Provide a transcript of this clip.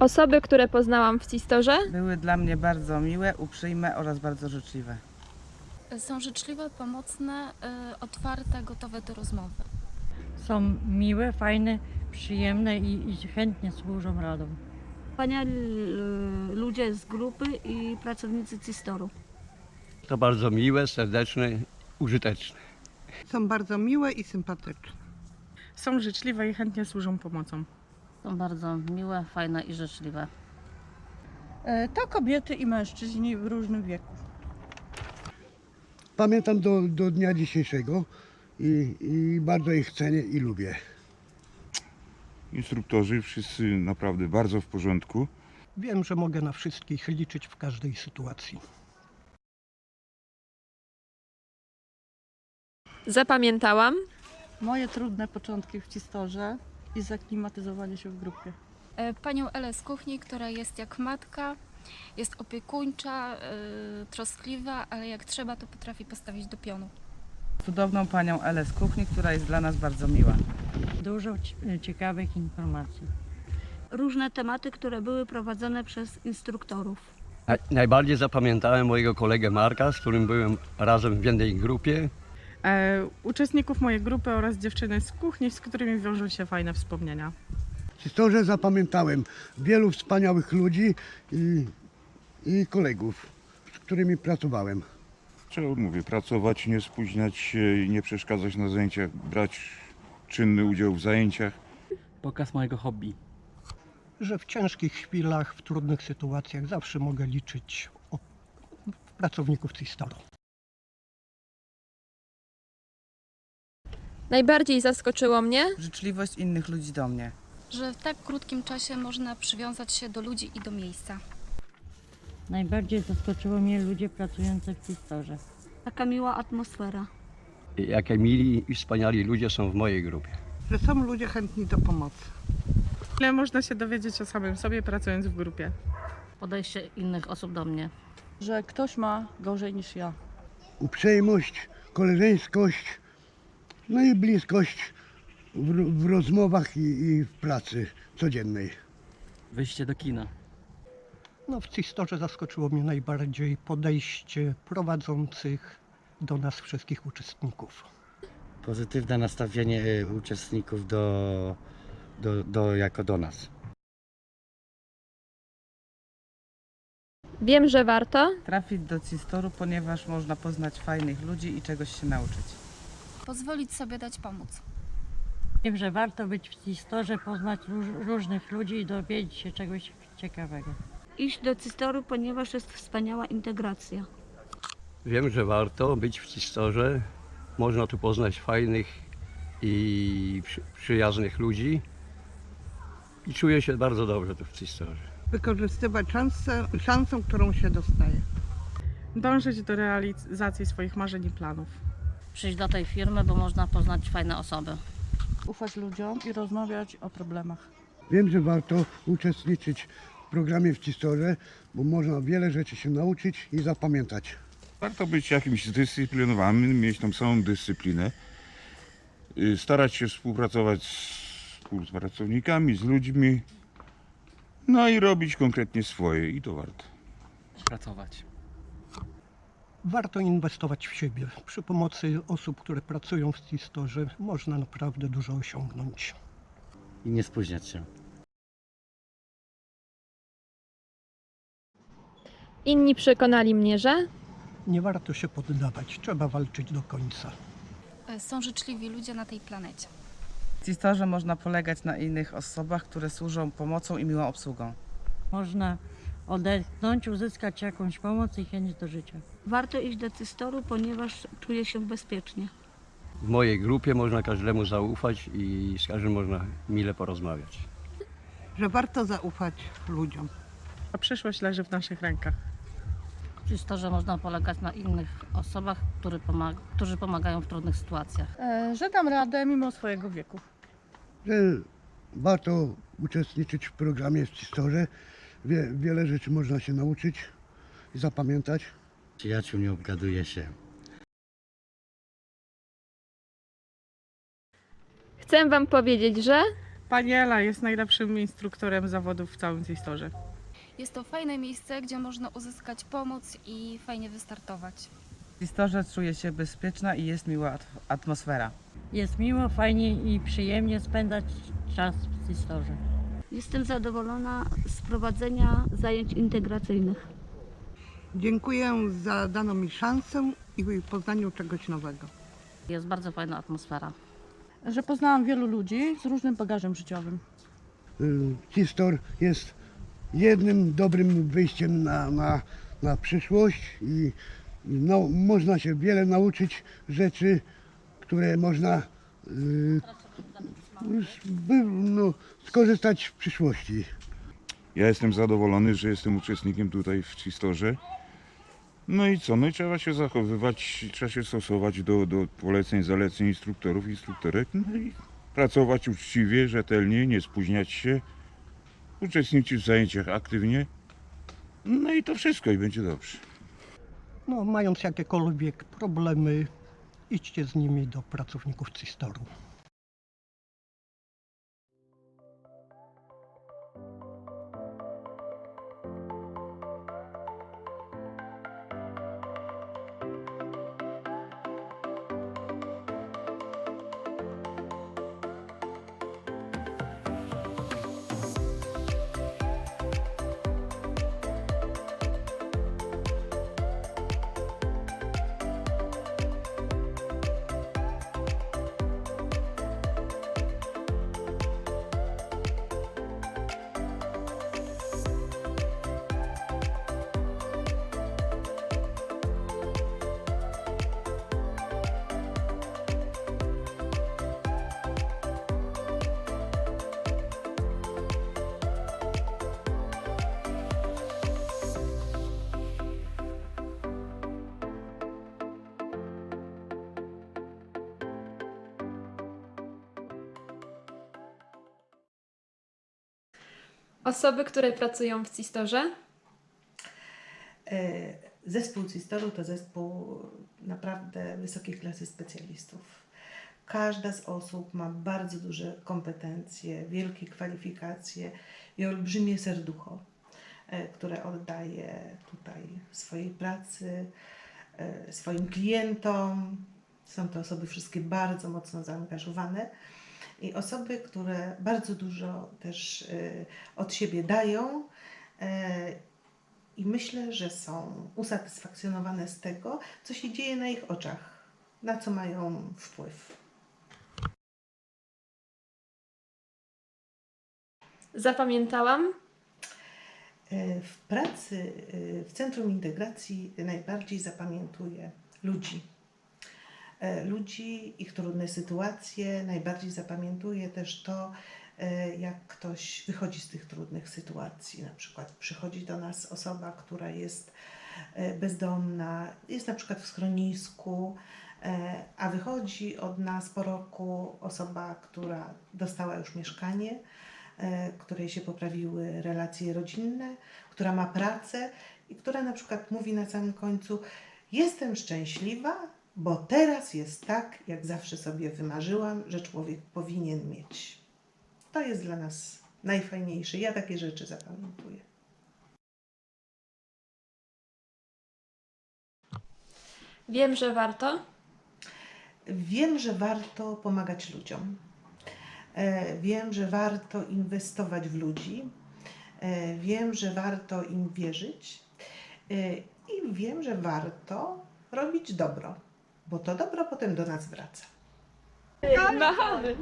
Osoby, które poznałam w Cistorze, Były dla mnie bardzo miłe, uprzejme oraz bardzo życzliwe. Są życzliwe, pomocne, y, otwarte, gotowe do rozmowy. Są miłe, fajne, przyjemne i, i chętnie służą radą. Wspaniali e, ludzie z grupy i pracownicy CISTOR-u. To bardzo miłe, serdeczne, użyteczne. Są bardzo miłe i sympatyczne. Są życzliwe i chętnie służą pomocą. Są bardzo miłe, fajne i życzliwe. E, To kobiety i mężczyźni w różnym wieku. Pamiętam do, do dnia dzisiejszego i, i bardzo ich cenię i lubię. Instruktorzy wszyscy naprawdę bardzo w porządku. Wiem, że mogę na wszystkich liczyć w każdej sytuacji. zapamiętałam Moje trudne początki w Cistorze i zaklimatyzowanie się w grupie. Y, Panią Elę z kuchni, która jest jak matka, jest opiekuńcza, y, troskliwa, ale jak trzeba, to potrafi postawić do pionu. Cudowną panią Elę z kuchni, która jest dla nas bardzo miła. Dużo ci- ciekawych informacji. Różne tematy, które były prowadzone przez instruktorów. Na- Najbardziej zapamiętałem mojego kolegę Marka, z którym byłem razem w jednej grupie. E, uczestników mojej grupy oraz dziewczyny z kuchni, z którymi wiążą się fajne wspomnienia. W historii zapamiętałem wielu wspaniałych ludzi i, i kolegów, z którymi pracowałem. Trzeba, mówię, pracować, nie spóźniać się i nie przeszkadzać na zajęciach, brać czynny udział w zajęciach. Pokaz mojego hobby. Że w ciężkich chwilach, w trudnych sytuacjach zawsze mogę liczyć o pracowników CISTOR-u. Najbardziej zaskoczyło mnie, Życzliwość innych ludzi do mnie. Że w tak krótkim czasie można przywiązać się do ludzi i do miejsca. Najbardziej zaskoczyło mnie ludzie pracujący w Cistorze. Taka miła atmosfera. Jakie mili i wspaniali ludzie są w mojej grupie. Że są ludzie chętni do pomocy. Ile można się dowiedzieć o samym sobie pracując w grupie? Podejście innych osób do mnie. Że ktoś ma gorzej niż ja. Uprzejmość, koleżeńskość, no i bliskość w, w rozmowach i, i w pracy codziennej. Wyjście do kina. No, w CISTORze zaskoczyło mnie najbardziej podejście prowadzących do nas wszystkich uczestników. Pozytywne nastawienie y, uczestników do, do, do jako do nas. wiem, że warto, Trafić do Cistoru, ponieważ można poznać fajnych ludzi i czegoś się nauczyć. Pozwolić sobie dać pomóc. Wiem, że warto być w Cistorze, poznać róż, różnych ludzi i dowiedzieć się czegoś ciekawego. Iść do CISTOR-u, ponieważ jest wspaniała integracja. Wiem, że warto być w Cistorze. Można tu poznać fajnych i przy, przyjaznych ludzi. I czuję się bardzo dobrze tu w Cistorze. Wykorzystywać szansę, szansę, którą się dostaje. Dążyć do realizacji swoich marzeń i planów. Przyjść do tej firmy, bo można poznać fajne osoby. Ufać ludziom i rozmawiać o problemach. Wiem, że warto uczestniczyć w programie w Cistorze, bo można wiele rzeczy się nauczyć i zapamiętać. Warto być jakimś zdyscyplinowanym, mieć tą samą dyscyplinę. y, Starać się współpracować z współpracownikami, z ludźmi. No i robić konkretnie swoje i to warto. Pracować. Warto inwestować w siebie. Przy pomocy osób, które pracują w CISTORze można naprawdę dużo osiągnąć. I nie spóźniać się. inni przekonali mnie, że Nie warto się poddawać, trzeba walczyć do końca. Y, Są życzliwi ludzie na tej planecie. W Cistorze można polegać na innych osobach, które służą pomocą i miłą obsługą. Można odetchnąć, uzyskać jakąś pomoc i chęć do życia. Warto iść do CISTOR-u, ponieważ czuję się bezpiecznie. W mojej grupie można każdemu zaufać i z każdym można mile porozmawiać. Że warto zaufać ludziom. A przyszłość leży w naszych rękach. W Cistorze można polegać na innych osobach, który pomag- którzy pomagają w trudnych sytuacjach. E, Że dam radę mimo swojego wieku. Że warto uczestniczyć w programie w Cistorze. Wie, wiele rzeczy można się nauczyć i zapamiętać. Przyjaciół nie obgaduje się. chcę Wam powiedzieć, że Pani Ela jest najlepszym instruktorem zawodów w całym Cistorze. Jest to fajne miejsce, gdzie można uzyskać pomoc i fajnie wystartować. W Cistorze czuję się bezpieczna i jest miła at- atmosfera. Jest miło, fajnie i przyjemnie spędzać czas w Cistorze. Jestem zadowolona z prowadzenia zajęć integracyjnych. Dziękuję za daną mi szansę i poznaniu czegoś nowego. Jest bardzo fajna atmosfera. Że poznałam wielu ludzi z różnym bagażem życiowym. Y, Cistor jest jednym dobrym wyjściem na, na, na przyszłość i i no, można się wiele nauczyć rzeczy, które można y, by- no, skorzystać w przyszłości. Ja jestem zadowolony, że jestem uczestnikiem tutaj w Cistorze. No i co? No i trzeba się zachowywać, trzeba się stosować do, do poleceń, zaleceń instruktorów, instruktorek. No i pracować uczciwie, rzetelnie, nie spóźniać się, uczestniczyć w zajęciach aktywnie. No i to wszystko i będzie dobrze. No, mając jakiekolwiek problemy, idźcie z nimi do pracowników Cistoru. Osoby, które pracują w Cistorze? E, Zespół CISTORu to zespół naprawdę wysokiej klasy specjalistów. Każda z osób ma bardzo duże kompetencje, wielkie kwalifikacje i olbrzymie serducho, e, które oddaje tutaj swojej pracy, e, swoim klientom. Są to osoby wszystkie bardzo mocno zaangażowane i osoby, które bardzo dużo też e, od siebie dają e, i myślę, że są usatysfakcjonowane z tego, co się dzieje na ich oczach, na co mają wpływ. Zapamiętałam. E, W pracy w Centrum Integracji najbardziej zapamiętuję ludzi. E, Ludzi, ich trudne sytuacje, najbardziej zapamiętuję też to, e, jak ktoś wychodzi z tych trudnych sytuacji. Na przykład przychodzi do nas osoba, która jest e, bezdomna, jest na przykład w schronisku, a wychodzi od nas po roku osoba, która dostała już mieszkanie, której się poprawiły relacje rodzinne, która ma pracę i która na przykład mówi na samym końcu: Jestem szczęśliwa, bo teraz jest tak, jak zawsze sobie wymarzyłam, że człowiek powinien mieć. To jest dla nas najfajniejsze. Ja takie rzeczy zapamiętuję. Wiem, że warto. Wiem, że warto pomagać ludziom. E, Wiem, że warto inwestować w ludzi. E, Wiem, że warto im wierzyć. E, I wiem, że warto robić dobro, bo to dobro potem do nas wraca. Machamy.